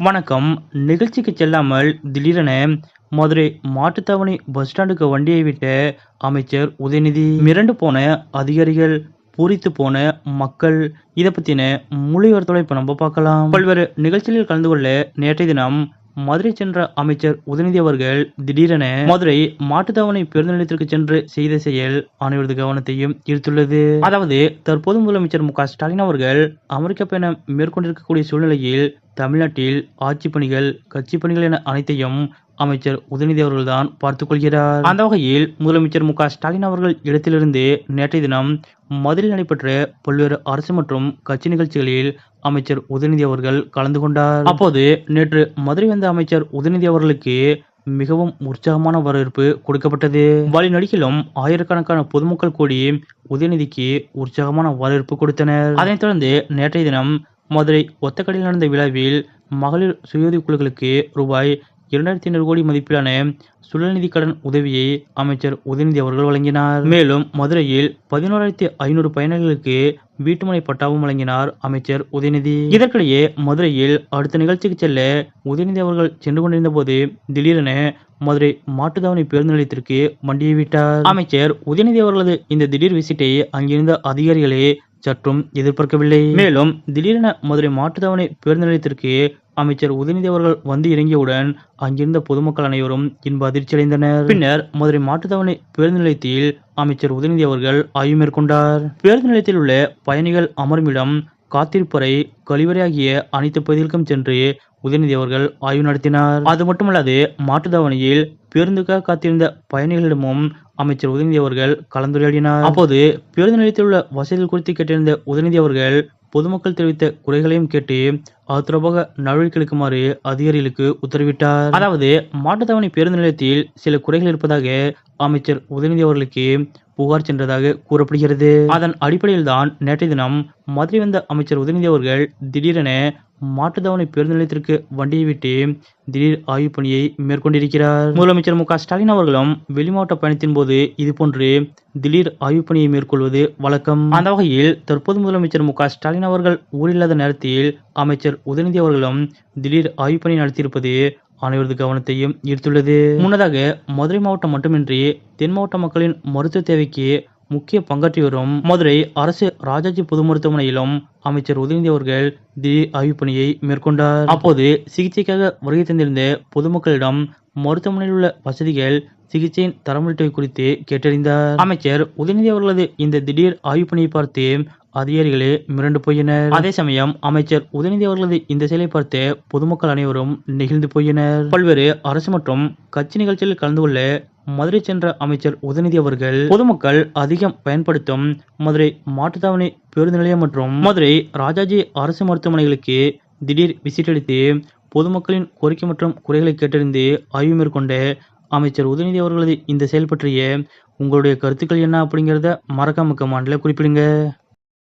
வணக்கம். நிகழ்ச்சிக்கு செல்லாமல் திடீரென மதுரை மாட்டுத்தாவணி பஸ் ஸ்டாண்டுக்கு வண்டியை விட்ட அமைச்சர் உதயநிதி மிரண்டு போன அதிகாரிகள் பூரித்து போன மக்கள் இதை பத்தின முழு விவரத்தோட இப்ப நம்ம பார்க்கலாம். பல்வேறு நிகழ்ச்சிகளில் கலந்து கொள்ள நேற்றைய தினம் மதுரை சென்ற அமைச்சர் உதயநிதி அவர்கள் திடீரென மதுரை மாட்டுத்தாவணை பேருந்து நிலையத்திற்கு சென்று செய்த செயல் அனைவரது கவனத்தையும் ஈர்த்துள்ளது. அதாவது தற்போது முதலமைச்சர் மு க ஸ்டாலின் அவர்கள் அமெரிக்க பயணம் மேற்கொண்டிருக்கக்கூடிய சூழ்நிலையில் தமிழ்நாட்டில் ஆட்சி பணிகள் கட்சி பணிகள் என அனைத்தையும் அமைச்சர் உதயநிதி அவர்கள்தான் பார்த்துக் கொள்கிறார். அந்த வகையில் முதலமைச்சர் மு ஸ்டாலின் அவர்கள் இடத்திலிருந்து நேற்றைய தினம் மதுரையில் நடைபெற்ற பல்வேறு அரசு மற்றும் கட்சி நிகழ்ச்சிகளில் அமைச்சர் உதயநிதி அவர்கள் கலந்து கொண்டார். அப்போது நேற்று மதுரை வந்த அமைச்சர் உதயநிதி அவர்களுக்கு மிகவும் உற்சாகமான வரவேற்பு கொடுக்கப்பட்டது. வழி நடிகிலும் ஆயிரக்கணக்கான பொதுமக்கள் கூடி உதயநிதிக்கு உற்சாகமான வரவேற்பு கொடுத்தனர். அதனைத் தொடர்ந்து நேற்றைய தினம் மதுரை ஒத்தக்கடையில் நடந்த விழாவில் மகளிர் சுயஉதவி குழுக்களுக்கு ரூபாய் இரண்டாயிரத்தி ஐநூறு கோடி மதிப்பிலான சுழல்நிதி கடன் உதவியை அமைச்சர் உதயநிதி அவர்கள் வழங்கினார். மேலும் மதுரையில் பதினோராயிரத்தி ஐநூறு பயனாளிகளுக்கு வீட்டுமனை பட்டாவும் வழங்கினார் அமைச்சர் உதயநிதி. இதற்கிடையே மதுரையில் அடுத்த நிகழ்ச்சிக்கு செல்ல உதயநிதி அவர்கள் சென்று கொண்டிருந்த போது திடீரென மதுரை மாட்டுத்தாவணி பேருந்து நிலையத்திற்கு வண்டியை விட்டார். அமைச்சர் உதயநிதி அவர்களது இந்த திடீர் விசிட்டை அங்கிருந்த அதிகாரிகளே சற்றும் எதிர்பார்க்கவில்லை. மேலும் திடீரென மதுரை மாட்டுத்தாவணி பேருந்து நிலையத்திற்கு அமைச்சர் உதயநிதி அவர்கள் வந்து இறங்கியவுடன் அங்கிருந்த பொதுமக்கள் அனைவரும் இன்ப அதிர்ச்சியடைந்தனர். பின்னர் மதுரை மாட்டுத்தாவணி பேருந்து நிலையத்தில் அமைச்சர் உதயநிதி அவர்கள் ஆய்வு மேற்கொண்டார். பேருந்து நிலையத்தில் உள்ள பயணிகள் அமரும் இடம் காத்திருப்பறை கழிவறையாகிய அனைத்து பகுதிகளுக்கும் சென்று உதயநிதி அவர்கள் ஆய்வு நடத்தினார். அது மட்டுமல்லாது மாட்டுத்தாவணியில் பேருந்துக்காக காத்திருந்த பயணிகளிடமும் அமைச்சர் உதயநிதி அவர்கள் கலந்துரையாடினார். அப்போது பேருந்து நிலையத்தில் உள்ள வசதிகள் குறித்து கேட்டிருந்த உதயநிதி அவர்கள் பொதுமக்கள் தெரிவித்த குறைகளையும் கேட்டு அது தொடர்பாக நடவடிக்கை எடுக்குமாறு அதிகாரிகளுக்கு உத்தரவிட்டார். அதாவது மாட்டுத்தாவணி பேருந்து நிலையத்தில் சில குறைகள் இருப்பதாக அமைச்சர் உதயநிதி அவர்களுக்கு புகார் சென்றதாக கூறப்படுகிறது. அதன் அடிப்படையில் தான் நேற்றைய தினம் மதுரை வந்த அமைச்சர் உதயநிதி அவர்கள் திடீரென மாட்டுத்தாவணி பேருந்து நிலையத்திற்கு வண்டியை விட்டு திடீர் ஆய்வு பணியை மேற்கொண்டிருக்கிறார். முதலமைச்சர் மு ஸ்டாலின் அவர்களும் வெளிமாவட்ட பயணத்தின் போது இதுபோன்று திடீர் ஆய்வு பணியை மேற்கொள்வது வழக்கம். அந்த வகையில் தற்போது முதலமைச்சர் மு ஸ்டாலின் அவர்கள் ஊரில்லாத நேரத்தில் அமைச்சர் உதயநிதி அவர்களும் திடீர் ஆய்வு பணி நடத்தியிருப்பது அனைவரது கவனத்தையும் ஈர்த்துள்ளது. முன்னதாக மதுரை மாவட்டம் மட்டுமின்றி தென் மாவட்ட மக்களின் மருத்துவ தேவைக்கு முக்கிய பங்காற்றி வரும் மதுரை அரசு ராஜாஜி பொது மருத்துவமனையிலும் அமைச்சர் உதயநிதி அவர்கள் திடீர் ஆய்வு பணியை மேற்கொண்டார். அப்போது சிகிச்சைக்காக வருகை தந்திருந்த பொதுமக்களிடம் மருத்துவமனையில் உள்ள வசதிகள் சிகிச்சையின் தரம் உள்ளிட்டவை குறித்து கேட்டறிந்தார். அமைச்சர் உதயநிதி அவர்களது இந்த திடீர் ஆய்வு பணியை பார்த்து அதிகாரிகளே மிரண்டு போயினர். அதே சமயம் அமைச்சர் உதயநிதி அவர்களது இந்த செயலை பார்த்து பொதுமக்கள் அனைவரும் நெகிழ்ந்து போயினர். பல்வேறு அரசு மற்றும் கட்சி நிகழ்ச்சிகளில் கலந்து கொள்ள மதுரை சென்ற அமைச்சர் உதயநிதி அவர்கள் பொதுமக்கள் அதிகம் பயன்படுத்தும் மதுரை மாட்டுத்தாவணி பேருந்து நிலையம் மற்றும் மதுரை ராஜாஜி அரசு மருத்துவமனைகளுக்கு திடீர் விசிட் அளித்து பொதுமக்களின் கோரிக்கை மற்றும் குறைகளை கேட்டறிந்து ஆய்வு மேற்கொண்ட அமைச்சர் உதயநிதி அவர்களது இந்த செயல் பற்றிய உங்களுடைய கருத்துக்கள் என்ன அப்படிங்கிறத மறக்காம கமாண்டில் குறிப்பிடுங்க.